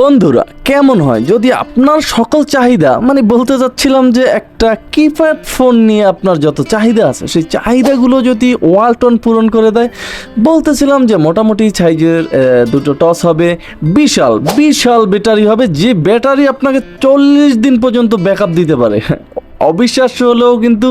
বন্ধুরা, কেমন হয়? যদি আপনার সকল চাহিদা মানে বলতে চাচ্ছিলাম যে একটা কিপ্যাড ফোন নিয়ে আপনার যত চাহিদা আছে, সেই চাহিদাগুলো যদি ওয়ালটন পূরণ করে দেয়, বলতেছিলাম যে মোটামুটি সাইজের দুটো টস হবে। বিশাল বিশাল ব্যাটারি হবে, যে ব্যাটারি আপনাকে চল্লিশ দিন পর্যন্ত ব্যাকআপ দিতে পারে। অবিশ্বাস্য হলেও কিন্তু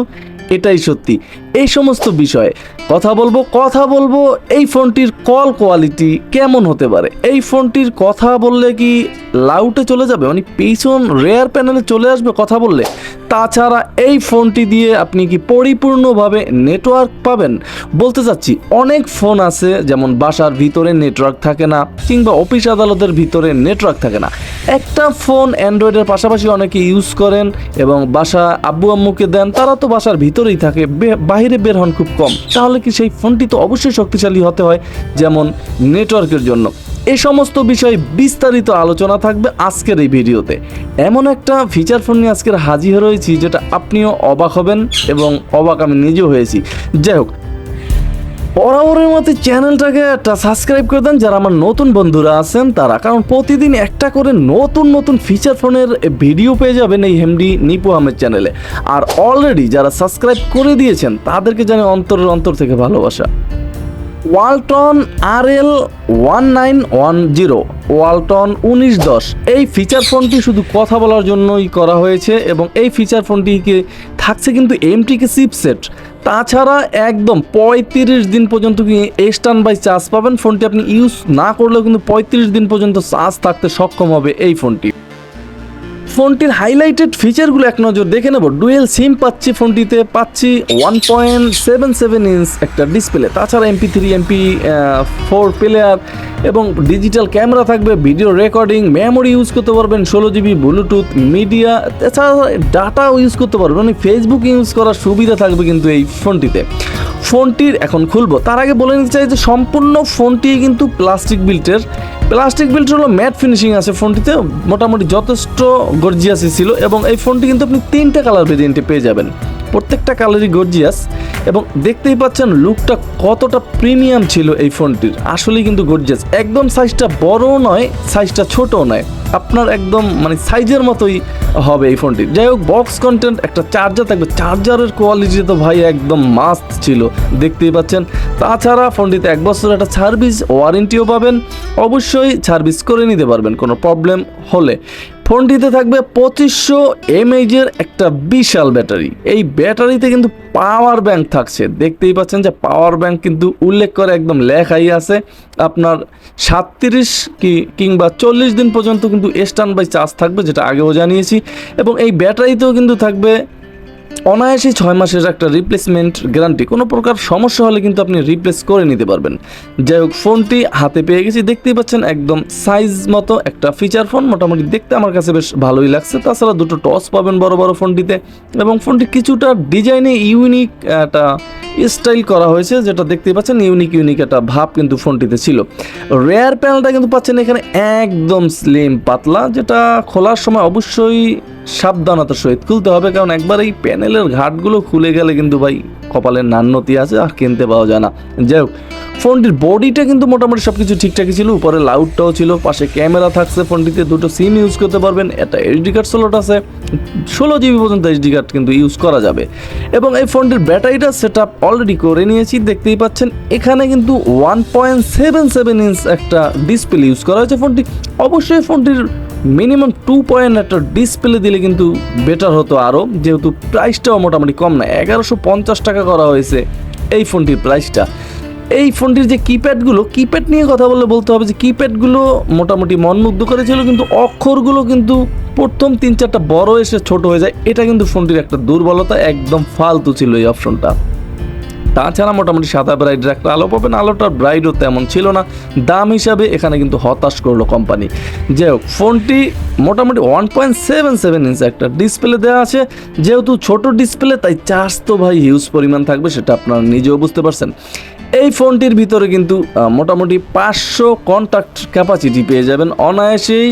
এটাই সত্যি। এই সমস্ত বিষয়ে কথা বলব কথা বলব, এই ফোনটির কল কোয়ালিটি কেমন হতে পারে? এই ফোনটির কথা বললে কি লাউটে চলে যাবে? মানে পিছন রেয়ার প্যানেলে চলে আসবে কথা বললে? তাছাড়া এই ফোনটি দিয়ে আপনি কি পরিপূর্ণভাবে নেটওয়ার্ক পাবেন? বলতে চাচ্ছি, অনেক ফোন আছে যেমন বাসার ভিতরে নেটওয়ার্ক থাকে না, কিংবা অফিস আদালতের ভিতরে নেটওয়ার্ক থাকে না। একটা ফোন অ্যান্ড্রয়েডের পাশাপাশি অনেকে ইউজ করেন এবং বাসা আব্বু আম্মুকে দেন, তারা তো বাসার ভিতরেই থাকে, বে- বাইরে বের হন খুব কম। তাহলে কি সেই ফোনটি তো অবশ্যই শক্তিশালী হতে হয়, যেমন নেটওয়ার্কের জন্য। এ সমস্ত বিষয়ে বিস্তারিত আলোচনা থাকবে আজকের এই ভিডিওতে। এমন একটা ফিচার ফোন নিয়ে আজকের হাজির হয়েছি, যেটা আপনিও অবাক হবেন এবং অবাক আমি নিজেও হয়েছি। যাই হোক বরাবরের মতো চ্যানেলটাকে একটা সাবস্ক্রাইব করে দেন যারা আমার নতুন বন্ধুরা আছেন তারা। কারণ প্রতিদিন একটা করে নতুন নতুন ফিচার ফোনের ভিডিও পেয়ে যাবেন এই হেমডি নিপু আহমেদ চ্যানেলে আর অলরেডি যারা সাবস্ক্রাইব করে দিয়েছেন, তাদেরকে জানি অন্তরের অন্তর থেকে ভালোবাসা। ওয়ালটন আর L one nine one zero, Walton উনিশ দশ। এই ফিচার ফোনটি শুধু কথা বলার জন্যই করা হয়েছে এবং এই ফিচার ফোনটিকে থাকছে কিন্তু এমটিকে চিপসেট তাছাড়া একদম পঁয়ত্রিশ দিন পর্যন্ত স্ট্যান্ড বাই চার্জ পাবেন? ফোনটি আপনি ইউজ না করলেও কিন্তু পঁয়ত্রিশ দিন পর্যন্ত চার্জ থাকতে সক্ষম হবে এই ফোনটি। ফোনটির হাইলাইটেড ফিচারগুলো এক নজর দেখে নেব। ডুয়েল সিম পাচ্ছি ফোনটিতে, পাচ্ছি one point seven seven inch একটা ডিসপ্লে তাছাড়া MP three MP four player এবং ডিজিটাল ক্যামেরা থাকবে, ভিডিও রেকর্ডিং, মেমোরি ইউজ করতে পারবেন, ষোলো জিবি ব্লুটুথ, মিডিয়া এছাড়া ডাটাও ইউজ করতে পারবেন। মানে ফেসবুক ইউজ করার সুবিধা থাকবে কিন্তু এই ফোনটিতে। ফোনটির এখন খুলবো। তার আগে বলে নিতে চাই যে সম্পূর্ণ ফোনটি কিন্তু প্লাস্টিক বিল্টের প্লাস্টিক বিল্ট হলো ম্যাট ফিনিশিং আছে ফোনটিতে, মোটামুটি যথেষ্ট গর্জিয়াসি ছিল এবং এই ফোনটি কিন্তু আপনি তিনটা কালার ভেরিয়েন্টে পেয়ে যাবেন। প্রত্যেকটা কালারই গর্জিয়াস এবং দেখতেই পাচ্ছেন লুকটা কতটা প্রিমিয়াম ছিল এই ফোনটির। আসলেই কিন্তু গর্জিয়াস একদম সাইজটা বড়ও নয় সাইজটা ছোটও নয়। আপনার একদম মানে সাইজের মতোই হবে এই ফোনটি। যাই হোক বক্স কন্টেন্ট একটা চার্জার থাকবে। চার্জারের কোয়ালিটি তো ভাই একদম মাস্ট ছিল, দেখতেই পাচ্ছেন। তাছাড়া ফোনটিতে এক বছর একটা সার্ভিস ওয়ারেন্টিও পাবেন। অবশ্যই সার্ভিস করে নিতে পারবেন, কোনো প্রবলেম হলে। ফোনটিতে থাকবে পঁচিশশো এমএইচের একটা বিশাল ব্যাটারি। এই ব্যাটারিতে কিন্তু পাওয়ার ব্যাংক থাকছে। দেখতেই পাচ্ছেন যে পাওয়ার ব্যাংক কিন্তু উল্লেখ করে একদম লেখাই আছে। আপনার সাতত্রিশ কি কিংবা চল্লিশ দিন পর্যন্ত কিন্তু স্ট্যান্ড বাই চার্জ থাকবে, যেটা আগেও জানিয়েছি। এবং এই ব্যাটারিতেও কিন্তু থাকবে অনায়াসে ছয় মাসের একটা রিপ্লেসমেন্ট গ্যারান্টি কোনো প্রকার সমস্যা হলে কিন্তু আপনি রিপ্লেস করে নিতে পারবেন। যাই হোক ফোনটি হাতে পেয়ে গেছি। দেখতেই পাচ্ছেন একদম সাইজ মতো একটা ফিচার ফোন মোটামুটি দেখতে আমার কাছে বেশ ভালোই লাগছে। তাছাড়া দুটো টস পাবেন বড় বড় ফোনটিতে এবং ফোনটি কিছুটা ডিজাইনে ইউনিক একটা স্টাইল করা হয়েছে, যেটা দেখতেই পাচ্ছেন ইউনিক ইউনিক একটা ভাব কিন্তু ফোনটিতে ছিল। রেয়ার প্যানেলটা কিন্তু পাচ্ছেন এখানে একদম স্লিম পাতলা, যেটা খোলার সময় অবশ্যই সাবধানতার সহিত খুলতে হবে, কারণ একবার এই প্যানেলের ঘাটগুলো খুলে গেলে কিন্তু ভাই কপালের নান্নতি আছে, আর কিনতে পাওয়া যায় না। যাই হোক, ফোনটির বডিটা কিন্তু মোটামুটি সব কিছু ঠিকঠাকই ছিল, উপরে লাউডটাও ছিল, পাশে ক্যামেরা থাকছে ফোনটিতে, দুটো সিম ইউজ করতে পারবেন, একটা এইচডি কার্ড স্লট আছে, ষোলো জিবি পর্যন্ত এইচডি কার্ড কিন্তু ইউজ করা যাবে। এবং এই ফোনটির ব্যাটারিটা সেট আপ অলরেডি করে নিয়েছি, দেখতেই পাচ্ছেন, এখানে কিন্তু one point seven seven inch একটা ডিসপ্লে ইউজ করা হয়েছে ফোনটি। অবশ্যই ফোনটির মিনিমাম টু পয়েন্ট একটা ডিসপ্লে দিলে কিন্তু বেটার হতো আরও যেহেতু প্রাইসটাও মোটামুটি কম না, এগারোশো পঞ্চাশ টাকা করা হয়েছে এই ফোনটির প্রাইসটা এই ফোনটির যে কিপ্যাডগুলো কিপ্যাড নিয়ে কথা বললে বলতে হবে যে কিপ্যাডগুলো মোটামুটি মনমুগ্ধ করেছিল কিন্তু অক্ষরগুলো কিন্তু প্রথম তিন চারটা বড় এসে ছোট হয়ে যায়, এটা কিন্তু ফোনটির একটা দুর্বলতা, একদম ফালতু ছিল এই অপশনটা তাছাড়া মোটামুটি সাদা ব্রাইডের একটা আলো পাবেন আলোটার ব্রাইডও তেমন ছিল না। দাম হিসাবে এখানে কিন্তু হতাশ করল কোম্পানি যাই হোক, ফোনটি মোটামুটি one point seven seven inch একটা ডিসপ্লে দেওয়া আছে। যেহেতু ছোট ডিসপ্লে তাই চার্জ তো ভাই হিউজ পরিমাণ থাকবে, সেটা আপনারা নিজেও বুঝতে পারছেন। এই ফোনটির ভিতরে কিন্তু মোটামুটি পাঁচশো কন্ট্যাক্ট ক্যাপাসিটি পেয়ে যাবেন। অনায়াসেই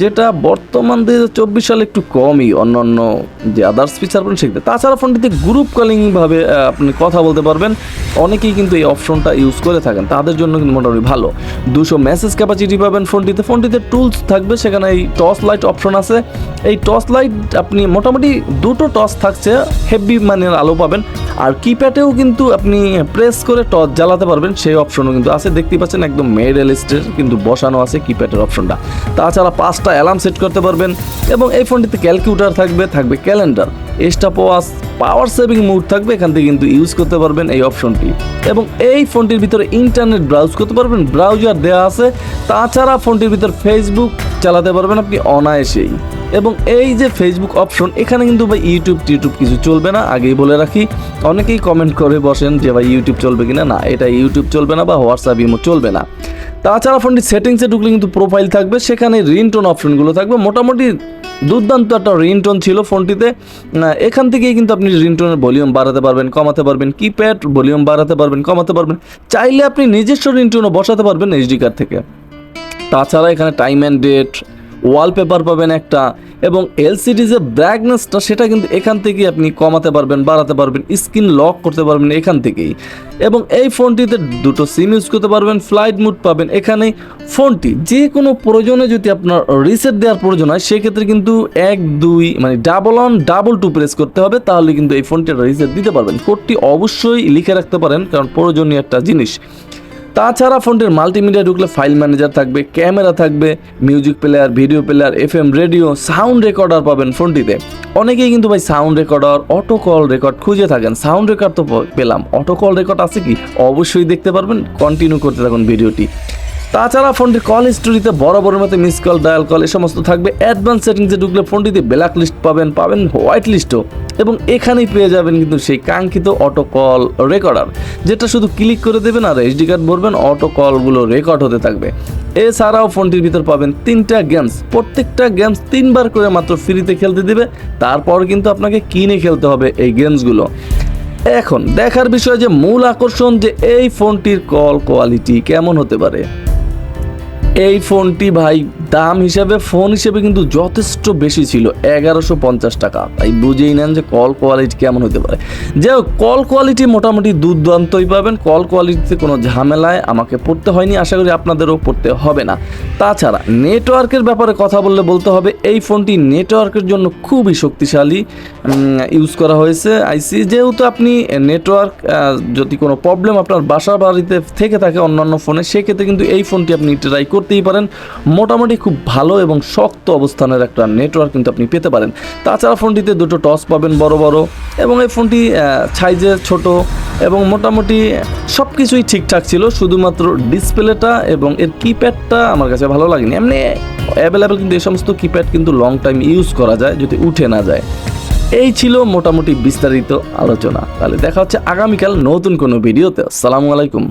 যেটা বর্তমান দুই চব্বিশ সালে একটু কমই অন্য অন্য যে আদার্স ফিচার পাবেন সেক্ষেত্রে তাছাড়া ফোনটিতে গ্রুপ কলিংভাবে আপনি কথা বলতে পারবেন। অনেকেই কিন্তু এই অপশনটা ইউজ করে থাকেন। তাদের জন্য কিন্তু মোটামুটি ভালো। দুশো মেসেজ ক্যাপাসিটি পাবেন ফোনটিতে। ফোনটিতে টুলস থাকবে, সেখানে এই টর্চ লাইট অপশন আছে। এই টর্চ লাইট আপনি মোটামুটি দুটো টর্চ থাকছে হেভি মানের আলো পাবেন। আর কিপ্যাডেও কিন্তু আপনি প্রেস করে টর্চ জ্বালাতে পারবেন, সেই অপশনও কিন্তু আছে। দেখতেই পাচ্ছেন একদম মেডেল স্টের কিন্তু বসানো আছে কিপ্যাডের অপশনটা তাছাড়া পাঁচটা অ্যালার্ম সেট করতে পারবেন এবং এই ফোনটিতে ক্যালকুলেটার থাকবে থাকবে calendar extra power power saving mode থাকবে, এখান থেকে কিন্তু ইউজ করতে পারবেন এই অপশনটি এবং এই ফোনটির ভিতরে ইন্টারনেট ব্রাউজ করতে পারবেন ব্রাউজার দেওয়া আছে। তাছাড়া ফোনটির ভিতর ফেসবুক চালাতে পারবেন আপনি অনায়াসেই। এবং এই যে ফেসবুক অপশন এখানে কিন্তু ভাই ইউটিউব টিউটিউব কিছু চলবে না, আগেই বলে রাখি। অনেকেই কমেন্ট করে বসেন যে ভাই ইউটিউব চলবে কিনা? না, এটা ইউটিউব চলবে না বা হোয়াটসঅ্যাপ ইমো চলবে না। তাছাড়া ফোনটি সেটিংসে ঢুকলে কিন্তু প্রোফাইল থাকবে, সেখানে রিংটোন অপশনগুলো থাকবে। মোটামুটি দুর্দান্ত একটা রিংটোন ছিল ফোনটিতে এখান থেকেই কিন্তু আপনি রিংটোনের ভলিউম বাড়াতে পারবেন, কমাতে পারবেন কিপ্যাড ভলিউম বাড়াতে পারবেন, কমাতে পারবেন। চাইলে আপনি নিজস্ব রিংটোনও বসাতে পারবেন এইচডি কার্ড থেকে। তাছাড়া এখানে টাইম অ্যান্ড ডেট ওয়ালপেপার পাবেন একটা এবং এলসিডি যে ব্রাইটনেসটা সেটা কিন্তু এখান থেকেই আপনি কমাতে পারবেন, বাড়াতে পারবেন স্ক্রিন লক করতে পারবেন এখান থেকেই। এবং এই ফোনটিতে দুটো সিম ইউজ করতে পারবেন ফ্লাইট মুড পাবেন। এখানে ফোনটি যে কোনো প্রয়োজনে যদি আপনার রিসেট দেওয়ার প্রয়োজন হয়, সেক্ষেত্রে কিন্তু এক, দুই মানে double on double two press করতে হবে, তাহলে কিন্তু এই ফোনটি রিসেট দিতে পারবেন। কোডটি অবশ্যই লিখে রাখতে পারেন, কারণ প্রয়োজনীয় একটা জিনিস। তাছাড়া ফোনটির মাল্টিমিডিয়া ঢুকলে ফাইল ম্যানেজার থাকবে ক্যামেরা থাকবে music player video player F M radio sound recorder পাবেন ফোনটিতে। অনেকেই কিন্তু ভাই sound recorder auto call record খুঁজে থাকেন। সাউন্ড রেকর্ড তো পেলাম। অটো কল রেকর্ড আছে কি? অবশ্যই দেখতে পারবেন। কন্টিনিউ করতে থাকুন ভিডিওটি। তাছাড়া ফোনটির কল হিস্টোরিতে বড় বড় মতো মিস কল ডায়াল কল এ সমস্ত থাকবে। অ্যাডভান্স সেটিংসে ঢুকলে ফোনটিতে ব্ল্যাক লিস্ট পাবেন পাবেন হোয়াইট লিস্টও এবং এখানেই পেয়ে যাবেন কিন্তু সেই কাঙ্ক্ষিত অটো কল রেকর্ডার যেটা শুধু ক্লিক করে দেবেন আর এইচডি কার্ড ভরবেন অটো কলগুলো রেকর্ড হতে থাকবে। এছাড়াও ফোনটির ভিতর পাবেন তিনটা গেমস প্রত্যেকটা গেমস তিনবার করে মাত্র ফ্রিতে খেলতে দিবে। তারপর কিন্তু আপনাকে কিনে খেলতে হবে এই গেমসগুলো এখন দেখার বিষয় যে মূল আকর্ষণ যে এই ফোনটির কল কোয়ালিটি কেমন হতে পারে। এই ফোনটি ভাই, দাম হিসাবে ফোন হিসেবে কিন্তু যথেষ্ট বেশি ছিল, এগারোশো পঞ্চাশ টাকা। তাই বুঝেই নেন যে কল কোয়ালিটি কেমন হতে পারে। যে কল কোয়ালিটি মোটামুটি দুর্দান্তই পাবেন। কল কোয়ালিটিতে কোনো ঝামেলায় আমাকে পড়তে হয়নি, আশা করি আপনাদেরও পড়তে হবে না। তাছাড়া নেটওয়ার্কের ব্যাপারে কথা বললে বলতে হবে, এই ফোনটি নেটওয়ার্কের জন্য খুবই শক্তিশালী ইউজ করা হয়েছে আইসি যেহেতু আপনি নেটওয়ার্ক যদি কোনো প্রবলেম আপনার বাসা বাড়িতে থেকে থাকে অন্যান্য ফোনে সেক্ষেত্রে কিন্তু এই ফোনটি আপনি ট্রাই করতেই পারেন। মোটামুটি খুব ভালো এবং শক্ত অবস্থানের একটা নেটওয়ার্ক কিন্তু আপনি পেতে পারেন। তাছাড়া ফোনটিতে দুটো টস পাবেন বড় বড় এবং এই ফোনটি সাইজে ছোট এবং মোটামুটি সব কিছুই ঠিকঠাক ছিল। শুধুমাত্র ডিসপ্লেটা এবং এর কিপ্যাডটা আমার কাছে ভালো লাগেনি। এমনি অ্যাভেলেবেল কিন্তু এই সমস্ত কিপ্যাড কিন্তু লং টাইম ইউজ করা যায়, যদি উঠে না যায়। এই ছিল মোটামুটি বিস্তারিত আলোচনা। তাহলে দেখা হচ্ছে আগামীকাল নতুন কোনো ভিডিওতে আসসালামু আলাইকুম।